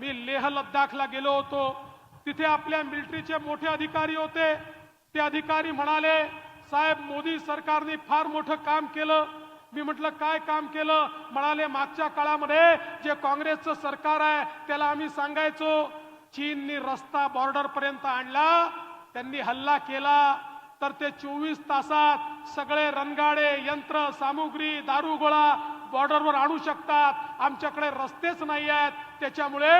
मी लेह लद्दाखला गेलो होतो. तिथे आपल्या मिलिटरीचे मोठे अधिकारी होते. ते अधिकारी म्हणाले साहेब मोदी सरकारने फार मोठं काम केलं. मी म्हटलं काय काम केलं? म्हणाले मागच्या काळामध्ये जे काँग्रेसचं सरकार आहे त्याला आम्ही सांगायचो चीननी रस्ता बॉर्डर पर्यंत आणला त्यांनी हल्ला केला. तर ते चोवीस तासात सगळे रणगाडे यंत्र सामुग्री दारुगोळा बॉर्डरवर आणू शकतात. आमच्याकडे रस्तेच नाही आहेत त्याच्यामुळे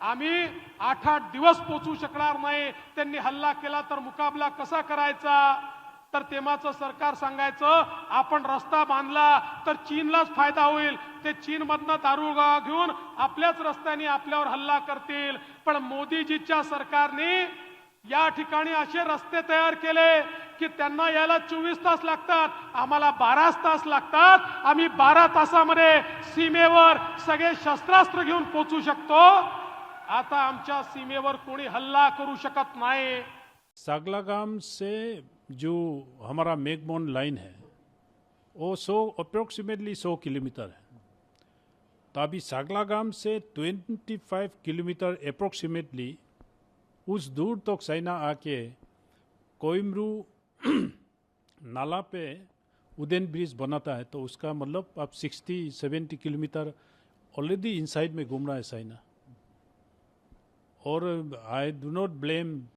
आम्ही आठ आठ दिवस पोचू शकणार नाही. त्यांनी हल्ला केला तर मुकाबला कसा करायचा? तर तेव्हाचं सरकार सांगायचं आपण रस्ता बांधला तर चीनलाच फायदा होईल. ते चीनमधनं दारुगा घेऊन आपल्याच रस्त्याने आपल्यावर हल्ला करतील. पण मोदीजीच्या सरकारने या ठिकाणी असे रस्ते तयार केले की चोवीस तास लागतात. आम्हाला बाराच तास लागतात. आम्ही बारा तासामध्ये सीमेवर सगळे शस्त्रास्त्र घेऊन पोचू शकतो. आता आमच्या सीमेवर कोणी हल्ला करू शकत नाही. सागलागाम से जो हमारा मेघमोन लाइन है, वो सौ अप्रोक्सीमेटली सौ किलोमीटर है। तो अभी सागला सागलागाम से 25 किलोमीटर अप्रोक्सीमेटली उस दूर तक तो चाइना आके कोयमरू नाला पे उदेन ब्रिज बनाता है तो उसका मतलब आप 60 70 किलोमीटर ऑलरेडी इनसाइड में घूम रहा है साइना। और आई डू नॉट ब्लेम